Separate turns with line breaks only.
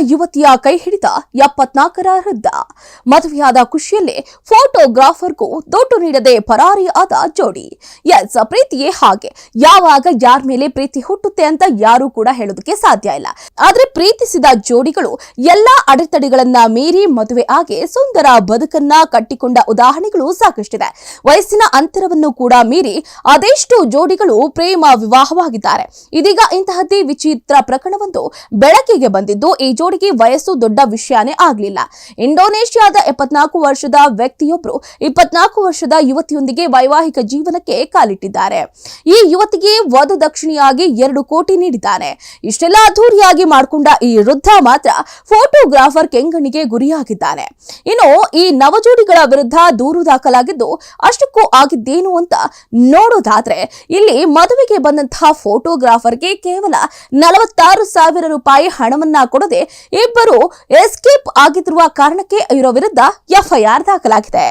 ಯುವತಿಯ ಕೈ ಹಿಡಿದ ಎಪ್ಪತ್ನಾಲ್ಕರ ವೃದ್ಧ. ಮದುವೆಯಾದ ಖುಷಿಯಲ್ಲೇ ಫೋಟೋಗ್ರಾಫರ್ಗೂ ದುಡ್ಡು ನೀಡದೆ ಪರಾರಿ ಆದ ಜೋಡಿ. ಎಸ್, ಪ್ರೀತಿಯೇ ಹಾಗೆ. ಯಾವಾಗ ಯಾರ ಮೇಲೆ ಪ್ರೀತಿ ಹುಟ್ಟುತ್ತೆ ಅಂತ ಯಾರೂ ಕೂಡ ಹೇಳೋದಕ್ಕೆ ಸಾಧ್ಯ ಇಲ್ಲ. ಆದ್ರೆ ಪ್ರೀತಿಸಿದ ಜೋಡಿಗಳು ಎಲ್ಲಾ ಅಡೆತಡೆಗಳನ್ನ ಮೀರಿ ಮದುವೆ ಆಗಿ ಸುಂದರ ಬದುಕನ್ನ ಕಟ್ಟಿಕೊಂಡ ಉದಾಹರಣೆಗಳು ಸಾಕಷ್ಟಿದೆ. ವಯಸ್ಸಿನ ಅಂತರವನ್ನು ಕೂಡ ಮೀರಿ ಅದೆಷ್ಟು ಜೋಡಿಗಳು ಪ್ರೇಮ ವಿವಾಹವಾಗಿದ್ದಾರೆ. ಇದೀಗ ಇಂತಹದ್ದೇ ವಿಚಿತ್ರ ಪ್ರಕರಣವೊಂದು ಬೆಳಕಿಗೆ ಬಂದಿದ್ದು ಈ ಜೋಡಿಗೆ ವಯಸ್ಸು ದೊಡ್ಡ ವಿಷಯನೇ ಆಗ್ಲಿಲ್ಲ. ಇಂಡೋನೇಷ್ಯಾದ ಎಪ್ಪತ್ನಾಲ್ಕು ವರ್ಷದ ವ್ಯಕ್ತಿಯೊಬ್ಬರು ಇಪ್ಪತ್ನಾಲ್ಕು ವರ್ಷದ ಯುವತಿಯೊಂದಿಗೆ ವೈವಾಹಿಕ ಜೀವನಕ್ಕೆ ಕಾಲಿಟ್ಟಿದ್ದಾರೆ. ಈ ಯುವತಿಗೆ ವಧು ದಕ್ಷಿಣಿಯಾಗಿ ಎರಡು ಕೋಟಿ ನೀಡಿದ್ದಾನೆ ಇಷ್ಟೆಲ್ಲ ಅದ್ದೂರಿಯಾಗಿ ಮಾಡಿಕೊಂಡ ಈ ವೃದ್ಧ ಮಾತ್ರ ಫೋಟೋಗ್ರಾಫರ್ ಕೆಂಗಣಿಗೆ ಗುರಿಯಾಗಿದ್ದಾನೆ. ಇನ್ನು ಈ ನವಜೋಡಿಗಳ ವಿರುದ್ಧ ದೂರು ದಾಖಲಾಗಿದ್ದು, ಅಷ್ಟಕ್ಕೂ ಆಗಿದ್ದೇನು ಅಂತ ನೋಡೋದಾದ್ರೆ, ಇಲ್ಲಿ ಮದುವೆಗೆ ಬಂದಂತಹ ಫೋಟೋಗ್ರಾಫರ್ಗೆ ಕೇವಲ ನಲವತ್ತಾರು ಸಾವಿರ ರೂಪಾಯಿ ಹಣವನ್ನ ಕೊಡದೆ ಇಬ್ಬರು ಎಸ್ಕೇಪ್ ಆಗಿರುವ ಕಾರಣಕ್ಕೆ ಇವರ ವಿರುದ್ಧ ಎಫ್ಐಆರ್ ದಾಖಲಾಗಿದೆ.